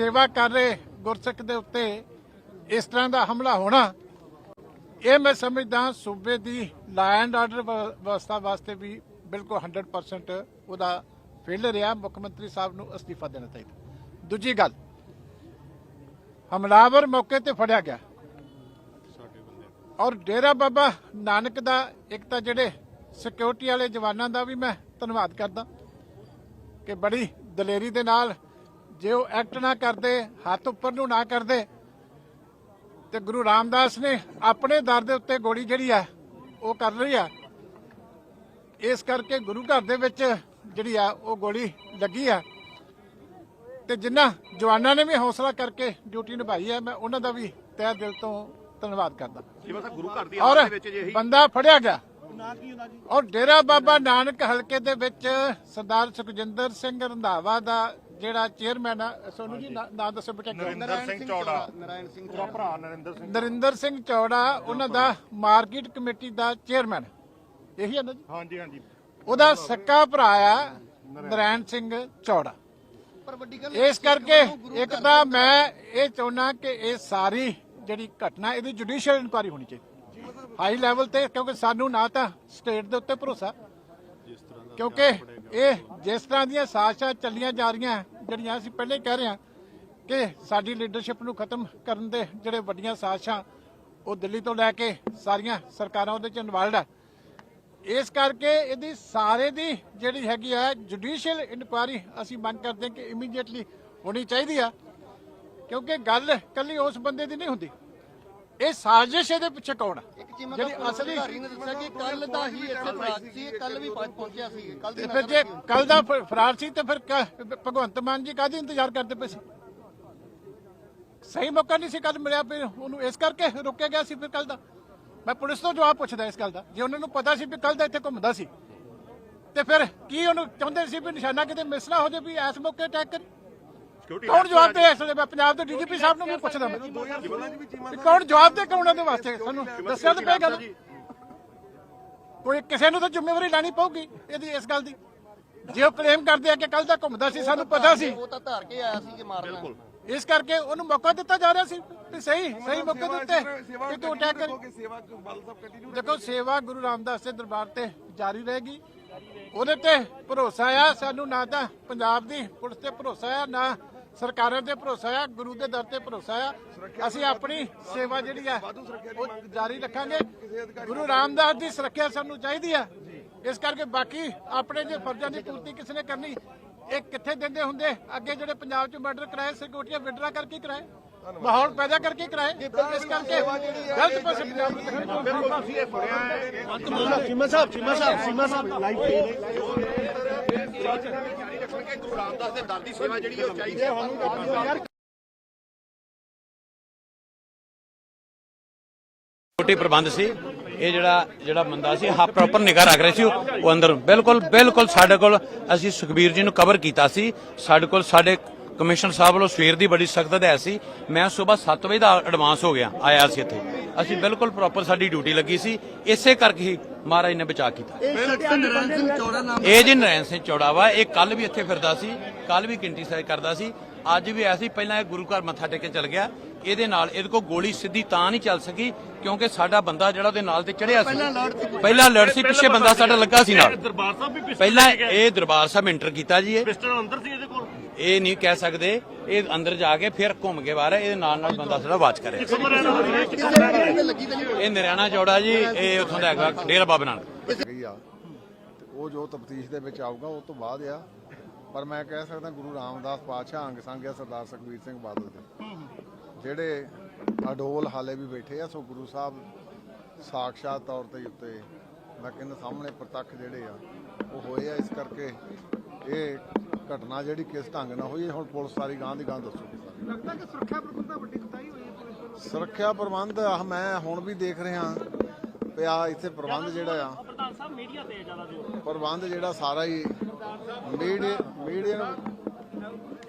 ਸੇਵਾ ਕਰ ਰਹੇ ਗੁਰਸਿੱਖ ਦੇ ਉੱਤੇ ਇਸ ਤਰ੍ਹਾਂ ਦਾ ਹਮਲਾ ਹੋਣਾ, ਇਹ ਮੈਂ ਸਮਝਦਾ ਸੂਬੇ ਦੀ ਲਾ ਐਂਡ ਆਰਡਰ ਵਿਵਸਥਾ ਵਾਸਤੇ ਵੀ ਬਿਲਕੁਲ 100% ਉਹਦਾ ਫੇਲਰ ਆ ਮੁੱਖ ਮੰਤਰੀ ਸਾਹਿਬ ਨੂੰ ਅਸਤੀਫਾ ਦੇਣਾ ਚਾਹੀਦਾ। ਦੂਜੀ ਗੱਲ, ਹਮਲਾਵਰ ਮੌਕੇ ਤੇ ਫੜਿਆ ਗਿਆ। ਔਰ ਡੇਰਾ ਬਾਬਾ ਨਾਨਕ ਦਾ ਇੱਕ ਤਾਂ ਜਿਹੜੇ ਸਿਕਿਉਰਿਟੀ ਵਾਲੇ ਜਵਾਨਾਂ ਦਾ ਵੀ ਮੈਂ ਧੰਨਵਾਦ ਕਰਦਾ ਕਿ ਬੜੀ ਦਲੇਰੀ ਦੇ ਨਾਲ ਜੇ ਉਹ ਐਕਟ ਨਾ ਕਰਦੇ ਹੱਥ ਉੱਪਰ ਨੂੰ ਨਾ ਕਰਦੇ ਤੇ ਗੁਰੂ ਰਾਮਦਾਸ ਨੇ ਆਪਣੇ ਦਰ ਦੇ ਉੱਤੇ ਗੋਲੀ ਜਿਹੜੀ ਆ ਉਹ ਕਰ ਰਹੀ ਆ। ਇਸ ਕਰਕੇ ਗੁਰੂ ਘਰ ਦੇ ਵਿੱਚ ਜਿਹੜੀ ਆ ਉਹ ਗੋਲੀ ਲੱਗੀ ਆ। ਤੇ ਜਿਨ੍ਹਾਂ ਜਵਾਨਾਂ ਨੇ ਵੀ ਹੌਸਲਾ ਕਰਕੇ ਡਿਊਟੀ ਨਿਭਾਈ ਹੈ ਮੈਂ ਉਹਨਾਂ ਦਾ ਵੀ ਤਹਿ ਦਿਲ ਤੋਂ ਧੰਨਵਾਦ ਕਰਦਾ। ਜਿਵੇਂ ਤਾਂ ਗੁਰੂ ਘਰ ਦੀ ਔਰ ਆਵਾਜ਼ ਦੇ ਵਿੱਚ ਜੇ ਇਹੀ ਬੰਦਾ ਫੜਿਆ ਗਿਆ। ਔਰ ਡੇਰਾ ਬਾਬਾ ਨਾਨਕ ਹਲਕੇ ਦੇ ਵਿੱਚ ਸਰਦਾਰ ਸੁਖਜਿੰਦਰ ਸਿੰਘ ਰੰਧਾਵਾ ਦਾ ਜਿਹੜਾ ਚੇਅਰਮੈਨ ਆ ਸੋਨੂ ਜੀ ਨਾਂ ਨਾਂ ਦੱਸੋ ਬੇਟਾ ਕੀ ਨਾਮ? ਨਰਿੰਦਰ ਸਿੰਘ ਚੌੜਾ। ਨਰਾਇਣ ਸਿੰਘ ਦਾ ਭਰਾ ਨਰਿੰਦਰ ਸਿੰਘ ਨਰਿੰਦਰ ਸਿੰਘ ਚੌੜਾ ਉਹਨਾਂ ਦਾ ਮਾਰਕੀਟ ਕਮੇਟੀ ਦਾ ਚੇਅਰਮੈਨ ਇਹੀ ਹੈ ਨਾ ਜੀ? ਹਾਂਜੀ ਹਾਂਜੀ। ਉਹਦਾ ਸੱਕਾ ਭਰਾ ਆ ਨਰਾਇਣ ਸਿੰਘ ਚੌੜਾ। ਪਰ ਵੱਡੀ ਗੱਲ ਇਸ ਕਰਕੇ ਇੱਕ ਤਾਂ ਮੈਂ ਇਹ ਚਾਹੁੰਦਾ ਕਿ ਇਹ ਸਾਰੀ ਜਿਹੜੀ ਘਟਨਾ ਇਹਦੀ ਜੁਡੀਸ਼ੀਅਲ ਇਨਕੁਆਰੀ ਹੋਣੀ ਚਾਹੀਦੀ। ਹਾਈ ਲੈਵਲ ਤੇ ਕਿਉਂਕਿ ਸਾਨੂੰ ਨਾ ਤਾਂ ਸਟੇਟ ਦੇ ਉੱਤੇ ਭਰੋਸਾ ਕਿਉਂਕਿ ਇਹ ਜਿਸ ਤਰ੍ਹਾਂ ਦੀਆਂ ਸਾਜ਼ਿਸ਼ਾਂ ਚੱਲੀਆਂ ਜਾ ਰਹੀਆਂ ਜਿਹੜੀਆਂ ਅਸੀਂ ਪਹਿਲੇ ਕਹਿ ਰਹੇ ਹਾਂ ਕਿ ਸਾਡੀ ਲੀਡਰਸ਼ਿਪ ਨੂੰ ਖਤਮ ਕਰਨ ਦੇ ਜਿਹੜੇ ਵੱਡੀਆਂ ਸਾਜ਼ਿਸ਼ਾਂ ਉਹ ਦਿੱਲੀ ਤੋਂ ਲੈ ਕੇ ਸਾਰੀਆਂ ਸਰਕਾਰਾਂ ਉਹਦੇ ਚ ਇਨਵੋਲਡ ਆ। ਇਸ ਕਰਕੇ ਇਹਦੀ ਸਾਰੇ ਦੀ ਜਿਹੜੀ ਹੈਗੀ ਆ ਜੁਡੀਸ਼ੀਅਲ ਇਨਕੁਆਇਰੀ ਅਸੀਂ ਮੰਗ ਕਰਦੇ ਹਾਂ ਕਿ ਇਮੀਡੀਏਟਲੀ ਹੋਣੀ ਚਾਹੀਦੀ ਆ, ਕਿਉਂਕਿ ਗੱਲ ਕੱਲੀ ਉਸ ਬੰਦੇ ਦੀ ਨਹੀਂ ਹੁੰਦੀ। ਇਹ ਸਾਜ਼ਿਸ਼ ਇਹਦੇ ਪਿੱਛੇ ਕੌਣ ਚੀਮਾ ਜਿਹੜੀ ਦਾ ਅਸਲੀ ਨੇ ਦੱਸਿਆ ਕਿ ਕੱਲ ਦਾ ਹੀ ਇੱਥੇ ਫਰਾਕ ਸੀ ਕੱਲ ਵੀ ਪਹੁੰਚ- ਪਹੁੰਚਿਆ ਸੀ ਕੱਲ ਦੀ ਤੇ ਫਿਰ ਜੇ ਕੱਲ ਦਾ ਫ- ਫਰਾਰ ਸੀ ਤੇ ਫਿਰ ਕ- ਭਗਵੰਤ ਮਾਨ ਜੀ ਕਾਹਦੀ ਇੰਤਜ਼ਾਰ ਕਰਦੇ ਪਏ ਸੀ? ਸਹੀ ਮੌਕਾ ਨਹੀਂ ਸੀ ਕੱਲ ਮਿਲਿਆ ਫਿਰ ਉਹਨੂੰ ਇਸ ਕਰਕੇ ਰੋਕਿਆ ਗਿਆ ਸੀ ਫਿਰ ਕੱਲ ਦਾ? ਮੈਂ ਪੁਲਿਸ ਤੋਂ ਜਵਾਬ ਪੁੱਛਦਾ ਇਸ ਗੱਲ ਦਾ ਜੇ ਉਹਨਾਂ ਨੂੰ ਪਤਾ ਸੀ ਵੀ ਕੱਲ ਦਾ ਇੱਥੇ ਘੁੰਮਦਾ ਸੀ ਤੇ ਫਿਰ ਕੀ ਉਹਨੂੰ ਚਾਹੁੰਦੇ ਸੀ ਵੀ ਨਿਸ਼ਾਨਾ ਕਿਤੇ ਮਿਸ ਨਾ ਹੋ ਜਾਵੇ ਵੀ ਇਸ ਮੌਕੇ ਅਟੈਕ ਕਰੀ? ਕੌਣ ਜਵਾਬ ਦੇ ਇਸ ਵੇਲੇ? ਮੈਂ ਪੰਜਾਬ ਦੇ ਡੀਜੀਪੀ ਸਾਹਿਬ ਨੂੰ ਵੀ ਪੁੱਛਦਾ ਮੈਂ। ਵੀ ਕੌਣ ਜਵਾਬ ਦੇ ਕੌਣ ਉਹਦੇ ਵਾਸਤੇ? ਸਾਨੂੰ ਦੱਸਿਆ ਤਾਂ ਪਏਗਾ ਨਾ। ਕੋਈ ਕਿਸੇ ਨੂੰ ਤਾਂ ਜ਼ਿੰਮੇਵਾਰੀ ਲੈਣੀ ਪਊਗੀ ਇਹਦੀ ਇਸ ਗੱਲ ਦੀ। ਜੇ ਉਹ ਕਲੇਮ ਕਰਦੇ ਆ ਕਿ ਕੱਲ ਦਾ ਘੁੰਮਦਾ ਸੀ ਸਾਨੂੰ ਪਤਾ ਸੀ। ਉਹ ਤਾਂ ਧਾਰ ਕੇ ਆਇਆ ਸੀ ਕਿ ਮਾਰਨਾ ਇਸ ਕਰਕੇ ਉਹਨੂੰ ਮੌਕਾ ਦਿੱਤਾ ਜਾ ਰਿਹਾ ਸੀ। ਵੀ ਸਹੀ ਸਹੀ ਮੌਕੇ ਦੇ ਉੱਤੇ ਕਿ ਤੂੰ ਅਟੈਕ ਕਰੀ ਸੇਵਾ ਬਾਲ ਸਾਹਿਬ ਕੰਟੀਨਿਊ ਦੇਖੋ ਸੇਵਾ ਗੁਰੂ ਰਾਮਦਾਸ ਦੇ ਦਰਬਾਰ ਤੇ ਜਾਰੀ ਰਹੇਗੀ। ਉਹਦੇ ਤੇ ਭਰੋਸਾ ਆ ਸਾਨੂੰ ਨਾ ਤਾਂ ਪੰਜਾਬ ਦੀ ਪੁਲਿਸ ਤੇ ਭਰੋਸਾ ਆ ਨਾ ਸਰਕਾਰਾਂ ਤੇ ਭਰੋਸਾ ਆ ਗੁਰੂ ਦੇ ਦਰ ਤੇ ਭਰੋਸਾ ਆ। ਅਸੀਂ ਆਪਣੀ ਸੇਵਾ ਜਿਹੜੀ ਆ ਉਹ ਜਾਰੀ ਰੱਖਾਂਗੇ। ਗੁਰੂ ਰਾਮਦਾਸ ਦੀ ਸੁਰੱਖਿਆ ਸਾਨੂੰ ਚਾਹੀਦੀ ਆ। ਇਸ ਕਰਕੇ ਬਾਕੀ ਆਪਣੇ ਜੇ ਫਰਜ਼ਾਂ ਦੀ ਪੂਰਤੀ ਕਿਸ ਨੇ ਕਰਨੀ ਇਹ ਕਿੱਥੇ ਦਿੰਦੇ ਹੁੰਦੇ? ਅੱਗੇ ਜਿਹੜੇ ਪੰਜਾਬ 'ਚ ਮਰਡਰ ਕਰਾਏ ਸਿਕਿਉਰਟੀਆਂ ਵਿਡਰਾ ਕਰਕੇ ਕਰਾਏ। ਮਾਹੌਲ ਪੈਦਾ ਕਰਕੇ ਕਰਾਏ। ਇਸ ਕਰਕੇ ਗਲਤ ਪਾਸੇ ਪੰਜਾਬ ਨੂੰ ਸੁਣਿਆ ਹੈ। ਚੀਮਾ ਸਾਹਿਬ ਚੀਮਾ ਸਾਹਿਬ ਚੀਮਾ ਸਾਹਿਬ ਜਾਰੀ ਰੱਖਣਗੇ ਗੁਰੂ ਰਾਮਦਾਸ ਦੇ ਦਰ ਦੀ ਸੇਵਾ ਜਿਹੜੀ ਉਹ ਚਾਹੀਦੀ ਹੈ ਛੋਟੀ ਪ੍ਰਬੰਧ ਸੀ, ਇਹ ਜਿਹੜਾ ਜਿਹੜਾ ਬੰਦਾ ਸੀ, ਹਾ ਪ੍ਰੋਪਰ ਨਿਗਾਹ ਰੱਖ ਰਿਹਾ ਸੀ ਉਹ ਅੰਦਰ। ਬਿਲਕੁਲ ਬਿਲਕੁਲ ਸਾਡੇ ਕੋਲ ਅਸੀਂ ਸੁਖਬੀਰ ਜੀ ਨੂੰ ਕਵਰ ਕੀਤਾ ਸੀ। ਸਾਡੇ ਕੋਲ ਸਾਡੇ ਕਮਿਸ਼ਨਰ ਸਾਹਿਬ ਵੱਲੋਂ ਸਵੇਰ ਦੀ ਬੜੀ ਸਖਤ ਹਦਾਇਤ ਸੀ। ਮੈਂ ਸਵੇਰ 7 ਵਜੇ ਦਾ ਐਡਵਾਂਸ ਹੋ ਗਿਆ ਆਇਆ ਸੀ ਇੱਥੇ। ਅਸੀਂ ਬਿਲਕੁਲ ਪ੍ਰੋਪਰ ਸਾਡੀ ਡਿਊਟੀ ਲੱਗੀ ਸੀ। ਇਸੇ ਕਰਕੇ ਹੀ ਮਹਾਰਾਜ ਨੇ ਬਚਾ ਕੀਤਾ। ਨਰਾਇਣ ਸਿੰਘ ਚੌੜਾ ਨਾਮ ਇਹ ਜੀ ਨਰੈਣ ਸਿੰਘ ਚੌੜਾ ਵਾ। ਇਹ ਕੱਲ ਵੀ ਇੱਥੇ ਫਿਰਦਾ ਸੀ ਕੱਲ ਵੀ ਕਿੰਟੀ ਸਾਈ ਕਰਦਾ ਸੀ। ਅੱਜ ਵੀ ਐਸੀ ਪਹਿਲਾਂ ਇਹ ਗੁਰੂ ਘਰ ਮੱਥਾ ਟੇਕ ਕੇ ਚਲ ਗਿਆ। ਇਹਦੇ ਨਾਲ ਇਹਦੇ ਕੋਲ ਗੋਲੀ ਸਿੱਧੀ ਤਾਂ ਨਹੀਂ ਚੱਲ ਸਕੀ ਕਿਉਂਕਿ ਸਾਡਾ ਬੰਦਾ ਜਿਹੜਾ ਉਹਦੇ ਨਾਲ ਤੇ ਚੜਿਆ ਸੀ। ਪਹਿਲਾਂ ਲੜ ਸੀ ਪਿੱਛੇ ਬੰਦਾ ਸਾਡਾ ਲੱਗਾ ਸੀ ਨਾਲ। ਪਹਿਲਾਂ ਇਹ ਦਰਬਾਰ ਸਾਹਿਬ ਇੰਟਰ ਕੀਤਾ ਜੀ ਇਹ। ਪਿਸਟਲ ਅੰਦਰ ਸੀ ਇਹਦੇ ਕੋਲ? ਇਹ ਨਹੀਂ ਕਹਿ ਸਕਦੇ, ਇਹ ਅੰਦਰ ਜਾ ਕੇ ਫਿਰ ਘੁੰਮ ਕੇ ਬਾਹਰ ਇਹਦੇ ਨਾਲ ਨਾਲ ਬੰਦਾ ਸਾਡਾ ਵਾਚ ਕਰਿਆ ਇਹ ਨਰਿਆਣਾ ਚੌੜਾ ਜੀ, ਇਹ ਉੱਥੋਂ ਦਾ ਹੈਗਾ ਡੇਰਾ ਬਾਬਾ ਨਾਨਕ। ਉਹ ਜੋ ਤਫਤੀਸ਼ ਦੇ ਵਿੱਚ ਆਊਗਾ, ਉਹ ਤੋਂ ਬਾਅਦ ਆ। ਪਰ ਮੈਂ ਕਹਿ ਸਕਦਾ ਗੁਰੂ ਰਾਮਦਾਸ ਪਾਤਸ਼ਾਹ ਅੰਗ ਸੰਗ ਆ, ਸਰਦਾਰ ਸੁਖਬੀਰ ਸਿੰਘ ਬਾਦਲ ਦੇ। ਜਿਹੜੇ ਅਡੋਲ ਹਾਲੇ ਵੀ ਬੈਠੇ ਆ, ਸੋ ਗੁਰੂ ਸਾਹਿਬ ਸਾਖਸ਼ਾਤ ਤੌਰ ਤੇ ਉੱਤੇ ਮੈਂ ਕਹਿੰਦਾ ਸਾਹਮਣੇ ਪ੍ਰਤੱਖ ਜਿਹੜੇ ਆ, ਉਹ ਹੋਏ ਆ। ਇਸ ਕਰਕੇ ਇਹ ਘਟਨਾ ਜਿਹੜੀ ਕਿਸ ਢੰਗ ਨਾਲ ਹੋਈ ਇਹ ਹੁਣ ਪੁਲਿਸ ਸਾਰੀ ਗਾਂ ਦੀ ਗਾਂ ਦੱਸੂਗੀ। ਲੱਗਦਾ ਕਿ ਸੁਰੱਖਿਆ ਪ੍ਰਬੰਧਾਂ ਵੱਡੀ ਕੁਤਾਈ ਹੋਈ ਸੁਰੱਖਿਆ ਪ੍ਰਬੰਧ ਆਹ ਮੈਂ ਹੁਣ ਵੀ ਦੇਖ ਰਿਹਾ ਤੇ ਆ ਇੱਥੇ ਪ੍ਰਬੰਧ ਜਿਹੜਾ ਆ ਪ੍ਰਧਾਨ ਸਾਹਿਬ ਮੀਡੀਆ ਤੇ ਜ਼ਿਆਦਾ ਜੋਰ। ਪ੍ਰਬੰਧ ਜਿਹੜਾ ਸਾਰਾ ਹੀ ਮੀਡੀਆ ਮੀਡੀਆ ਨੂੰ